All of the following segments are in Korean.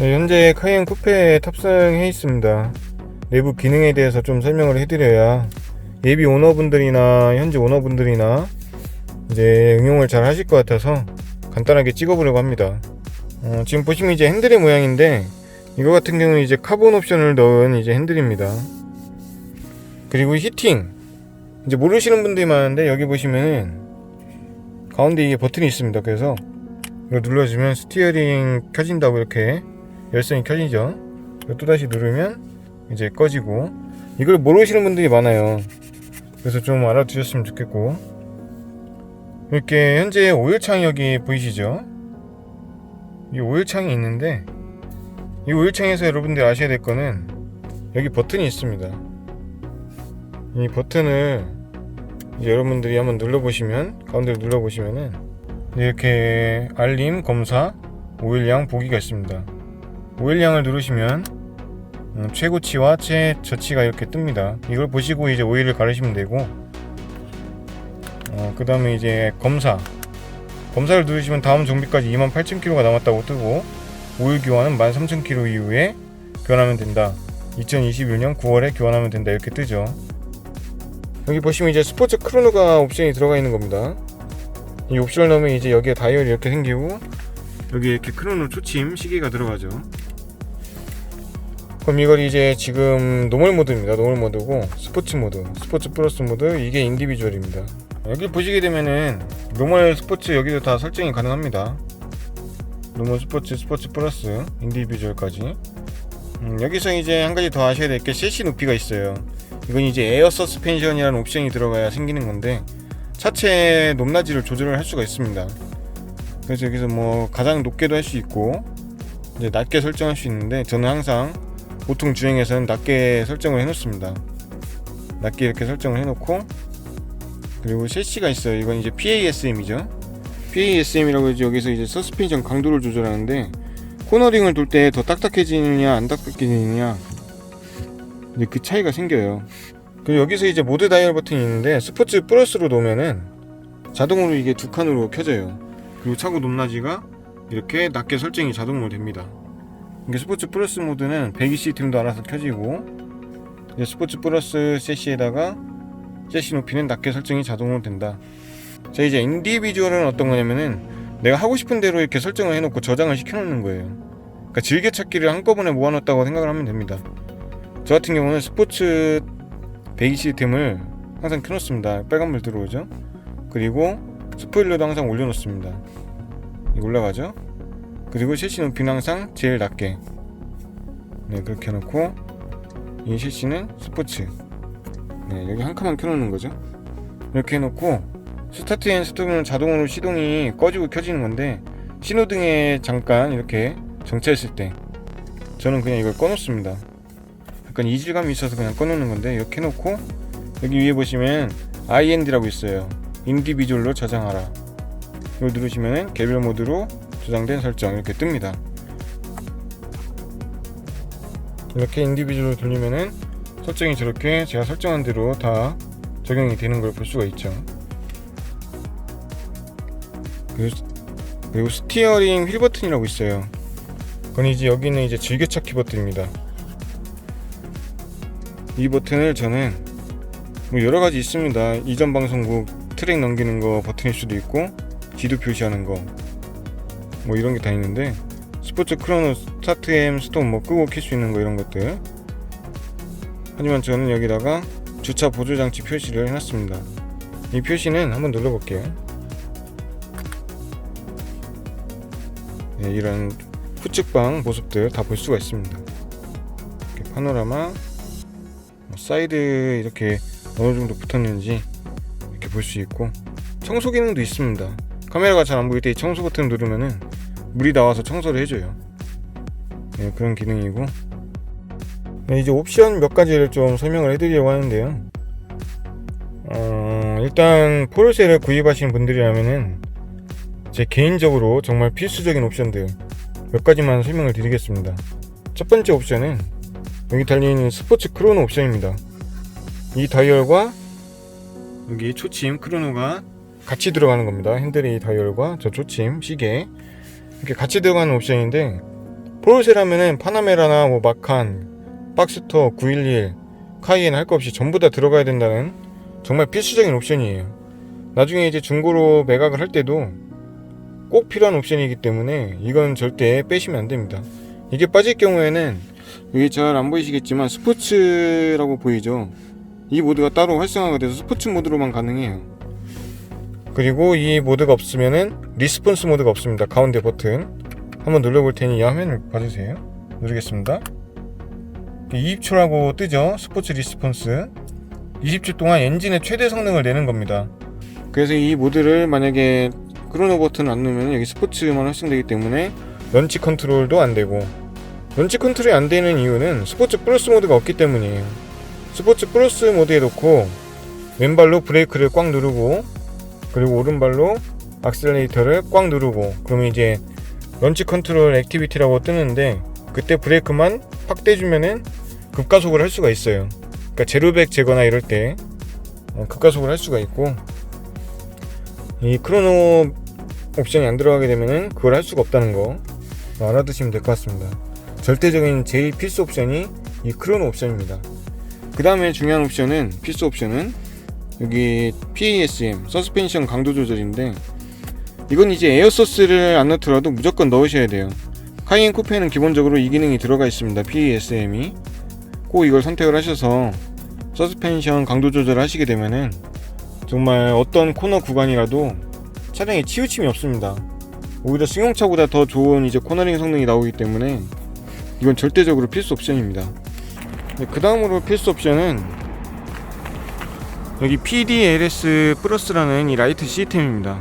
네, 현재 카이엔 쿠페에 탑승해 있습니다. 내부 기능에 대해서 좀 설명을 해드려야 예비 오너분들이나 현재 오너분들이나 이제 응용을 잘 하실 것 같아서 간단하게 찍어보려고 합니다. 어, 지금 보시면 이제 핸들의 모양인데 이거 같은 경우는 이제 카본 옵션을 넣은 이제 핸들입니다. 그리고 히팅 이제 모르시는 분들이 많은데 여기 보시면은 가운데 이게 버튼이 있습니다. 그래서 이거 눌러주면 스티어링 켜진다고 이렇게 열선이 켜지죠. 이거 또다시 누르면 이제 꺼지고 이걸 모르시는 분들이 많아요. 그래서 좀 알아두셨으면 좋겠고 이렇게 현재 오일창이 여기 보이시죠? 이 오일 창이 있는데 이 오일 창에서 여러분들이 아셔야 될 거는 여기 버튼이 있습니다. 이 버튼을 여러분들이 한번 눌러보시면 가운데를 눌러보시면은 이렇게 알림 검사 오일량 보기가 있습니다. 오일량을 누르시면 음, 최고치와 최저치가 이렇게 뜹니다. 이걸 보시고 이제 오일을 가르시면 되고 어, 그 다음에 이제 검사 검사를 누르시면 다음 정비까지 28,000km가 남았다고 뜨고 오일 교환은 13,000km 이후에 교환하면 된다. 2021년 9월에 교환하면 된다 이렇게 뜨죠. 여기 보시면 이제 스포츠 크로노가 옵션이 들어가 있는 겁니다. 이 옵션을 넣으면 이제 여기에 다이얼이 이렇게 생기고 여기 이렇게 크로노 초침 시계가 들어가죠. 그럼 이걸 이제 지금 노멀 모드입니다. 노멀 모드고 스포츠 모드, 스포츠 플러스 모드 이게 인디비주얼입니다. 여기 보시게 되면은 노멀 스포츠 여기도 다 설정이 가능합니다. 노멀 스포츠, 스포츠 플러스, 인디비주얼까지. 음, 여기서 이제 한 가지 더 아셔야 될게 셰시 높이가 있어요. 이건 이제 에어 서스펜션이라는 옵션이 들어가야 생기는 건데 차체 높낮이를 조절을 할 수가 있습니다. 그래서 여기서 뭐 가장 높게도 할 수 있고 이제 낮게 설정할 수 있는데 저는 항상 보통 주행에서는 낮게 설정을 해놓습니다. 낮게 이렇게 설정을 해놓고 그리고 셰시가 있어요. 이건 이제 PASM이죠. PASM이라고 해서 여기서 이제 서스펜션 강도를 조절하는데 코너링을 돌 때 더 딱딱해지느냐 안 딱딱해지느냐 이제 그 차이가 생겨요. 그리고 여기서 이제 모드 다이얼 버튼이 있는데 스포츠 플러스로 놓으면은 자동으로 이게 두 칸으로 켜져요. 그리고 차고 높낮이가 이렇게 낮게 설정이 자동으로 됩니다. 이게 스포츠 플러스 모드는 배기 시스템도 알아서 켜지고 이제 스포츠 플러스 세시에다가 세시 높이는 낮게 설정이 자동으로 된다. 자 이제 인디비주얼은 어떤 거냐면은 내가 하고 싶은 대로 이렇게 설정을 해놓고 저장을 시켜놓는 거예요. 그러니까 즐겨찾기를 한꺼번에 모아놨다고 생각을 하면 됩니다. 저 같은 경우는 스포츠 배기 시스템을 항상 켜놓습니다. 빨간불 들어오죠. 그리고 스포일러도 항상 올려놓습니다. 올라가죠. 그리고 실시 높이는 항상 제일 낮게 네 그렇게 해놓고 이 실시는 스포츠 네 여기 한 칸만 켜놓는 거죠. 이렇게 해놓고 스타트 앤 스톱은 자동으로 시동이 꺼지고 켜지는 건데 신호등에 잠깐 이렇게 정차했을 때 저는 그냥 이걸 꺼놓습니다. 약간 이질감이 있어서 그냥 꺼놓는 건데 이렇게 해놓고 여기 위에 보시면 IND라고 있어요. 인디비주얼로 저장하라. 이걸 누르시면은 개별 모드로 저장된 설정 이렇게 뜹니다. 이렇게 인디비주얼로 돌리면은 설정이 저렇게 제가 설정한 대로 다 적용이 되는 걸 볼 수가 있죠. 그리고, 스티어링 휠 버튼이라고 있어요. 그건 이제 여기는 이제 즐겨찾기 버튼입니다. 이 버튼을 저는 뭐 여러 가지 있습니다. 이전 방송국 트랙 넘기는 거 버튼일 수도 있고 지도 표시하는 거 뭐 이런 게 다 있는데 스포츠 크로노 스타트 엠 스톱 뭐 끄고 켤 수 있는 거 이런 것들 하지만 저는 여기다가 주차 보조 장치 표시를 해놨습니다. 이 표시는 한번 눌러볼게요. 네, 이런 후측방 모습들 다 볼 수가 있습니다. 이렇게 파노라마, 뭐 사이드 이렇게 어느 정도 붙었는지 이렇게 볼 수 있고 청소 기능도 있습니다. 카메라가 잘 안 보일 때이 청소 버튼 누르면은 물이 나와서 청소를 해줘요. 네, 그런 기능이고 네, 이제 옵션 몇 가지를 좀 설명을 해드리려고 하는데요. 어, 일단 포르쉐를 구입하시는 분들이라면은 제 개인적으로 정말 필수적인 옵션들 몇 가지만 설명을 드리겠습니다. 첫 번째 옵션은 여기 달려있는 스포츠 크로노 옵션입니다. 이 다이얼과 여기 초침 크로노가 같이 들어가는 겁니다. 핸들의 다이얼과 저 초침 시계 이렇게 같이 들어가는 옵션인데 포르쉐라면은 파나메라나 뭐 마칸, 박스터 911, 카이엔 할거 없이 전부 다 들어가야 된다는 정말 필수적인 옵션이에요. 나중에 이제 중고로 매각을 할 때도 꼭 필요한 옵션이기 때문에 이건 절대 빼시면 안 됩니다. 이게 빠질 경우에는 여기 잘안 보이시겠지만 스포츠라고 보이죠. 이 모드가 따로 활성화가 돼서 스포츠 모드로만 가능해요. 그리고 이 모드가 없으면은 리스폰스 모드가 없습니다. 가운데 버튼 한번 눌러볼 테니 이 화면을 봐주세요. 누르겠습니다. 20초라고 뜨죠. 스포츠 리스폰스. 20초 동안 엔진의 최대 성능을 내는 겁니다. 그래서 이 모드를 만약에 크로노 버튼을 안 누르면 여기 스포츠만 활성되기 때문에 런치 컨트롤도 안 되고 런치 컨트롤이 안 되는 이유는 스포츠 플러스 모드가 없기 때문이에요. 스포츠 플러스 모드에 놓고 왼발로 브레이크를 꽉 누르고 그리고 오른발로 악셀레이터를 꽉 누르고 그러면 이제 런치 컨트롤 액티비티라고 뜨는데 그때 브레이크만 팍 떼주면은 급가속을 할 수가 있어요. 그러니까 제로백 제거나 이럴 때 어, 급가속을 할 수가 있고 이 크로노 옵션이 안 들어가게 되면은 그걸 할 수가 없다는 거 알아두시면 될 것 같습니다. 절대적인 제일 필수 옵션이 이 크로노 옵션입니다. 그 다음에 중요한 옵션은 필수 옵션은 여기 PASM 서스펜션 강도 조절인데 이건 이제 에어소스를 안 넣더라도 무조건 넣으셔야 돼요. 카이엔 쿠페는 기본적으로 이 기능이 들어가 있습니다. PASM이 꼭 이걸 선택을 하셔서 서스펜션 강도 조절을 하시게 되면은 정말 어떤 코너 구간이라도 차량에 치우침이 없습니다. 오히려 승용차보다 더 좋은 이제 코너링 성능이 나오기 때문에 이건 절대적으로 필수 옵션입니다. 그 다음으로 필수 옵션은 여기 PDLS 플러스라는 이 라이트 시스템입니다.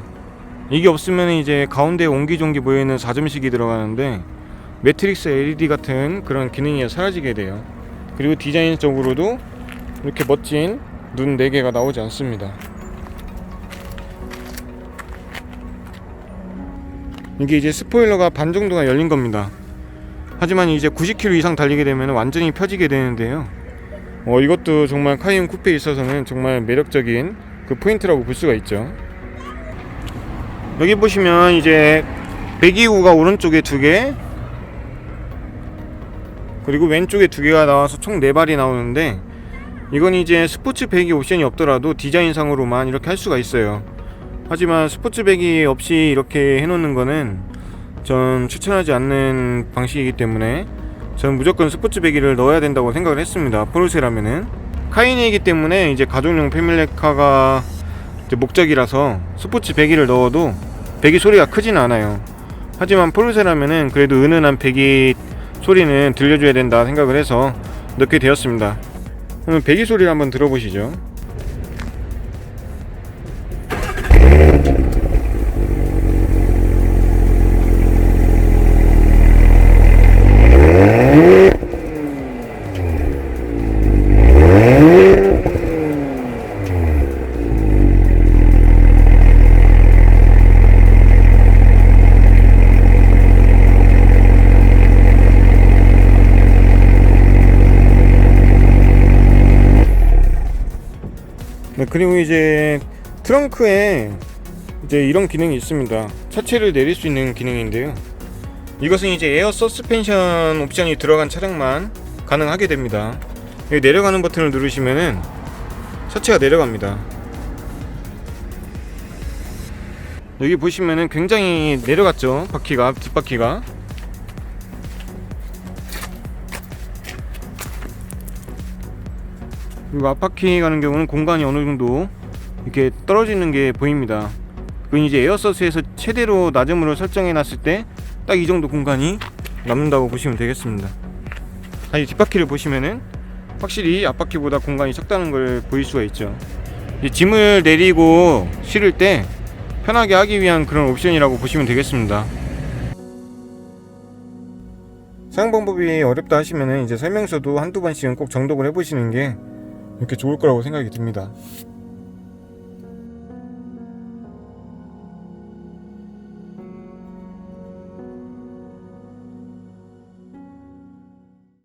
이게 없으면 이제 가운데 옹기종기 모여있는 4점식이 들어가는데 매트릭스 LED 같은 그런 기능이 사라지게 돼요. 그리고 디자인적으로도 이렇게 멋진 눈 4개가 나오지 않습니다. 이게 이제 스포일러가 반 정도가 열린 겁니다. 하지만 이제 90km 이상 달리게 되면 완전히 펴지게 되는데요. 어, 이것도 정말 카이엔 쿠페에 있어서는 정말 매력적인 그 포인트라고 볼 수가 있죠. 여기 보시면 이제 배기구가 오른쪽에 두 개, 그리고 왼쪽에 두 개가 나와서 총 네 발이 나오는데 이건 이제 스포츠 배기 옵션이 없더라도 디자인상으로만 이렇게 할 수가 있어요. 하지만 스포츠 배기 없이 이렇게 해놓는 거는 전 추천하지 않는 방식이기 때문에 저는 무조건 스포츠 배기를 넣어야 된다고 생각을 했습니다. 포르쉐라면은 카이네이기 때문에 이제 가족용 패밀리카가 목적이라서 스포츠 배기를 넣어도 배기 소리가 크진 않아요. 하지만 포르쉐라면은 그래도 은은한 배기 소리는 들려줘야 된다 생각을 해서 넣게 되었습니다. 그럼 배기 소리를 한번 들어보시죠. 그리고 이제 트렁크에 이제 이런 기능이 있습니다. 차체를 내릴 수 있는 기능인데요. 이것은 이제 에어 서스펜션 옵션이 들어간 차량만 가능하게 됩니다. 내려가는 버튼을 누르시면은 차체가 내려갑니다. 여기 보시면은 굉장히 내려갔죠. 바퀴가 뒷바퀴가. 그리고 앞바퀴 가는 경우는 공간이 어느 정도 이렇게 떨어지는 게 보입니다. 그건 이제 에어서스에서 최대로 낮음으로 설정해 놨을 때 딱 이 정도 공간이 남는다고 보시면 되겠습니다. 아니 뒷바퀴를 보시면은 확실히 앞바퀴보다 공간이 적다는 걸 보일 수가 있죠. 이 짐을 내리고 실을 때 편하게 하기 위한 그런 옵션이라고 보시면 되겠습니다. 사용 방법이 어렵다 하시면은 이제 설명서도 한두 번씩은 꼭 정독을 해보시는 게 이렇게 좋을 거라고 생각이 듭니다.